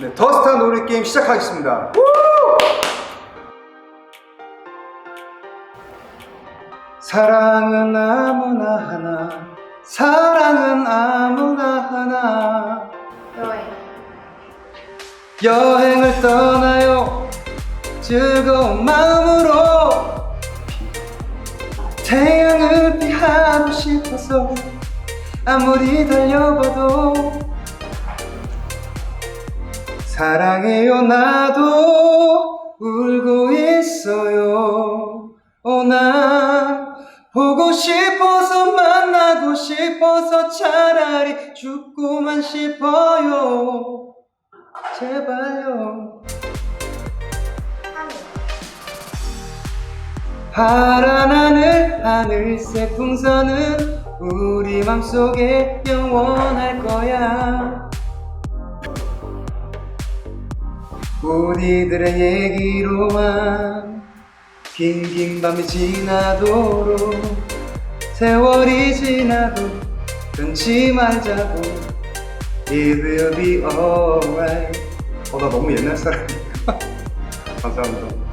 네, 더스타 놀이 게임 시작하겠습니다. 사랑은 아무나 하나, 사랑은 아무나 하나. 여행. 여행을 떠나요 즐거운 마음으로 태양을 피하고 싶어서 아무리 달려봐도 사랑해요 나도 울고 있어요. 어, 난 보고 싶어서 만나고 싶어서 차라리 죽고만 싶어요. 제발요. 파란 하늘 하늘색 풍선은 우리 맘속에 영원할 거야 우리들의 얘기로만 긴 긴 밤이 지나도록 세월이 지나도 끊지 말자고 It will be alright 어나 너무 옛날 사람이야 감사합니다.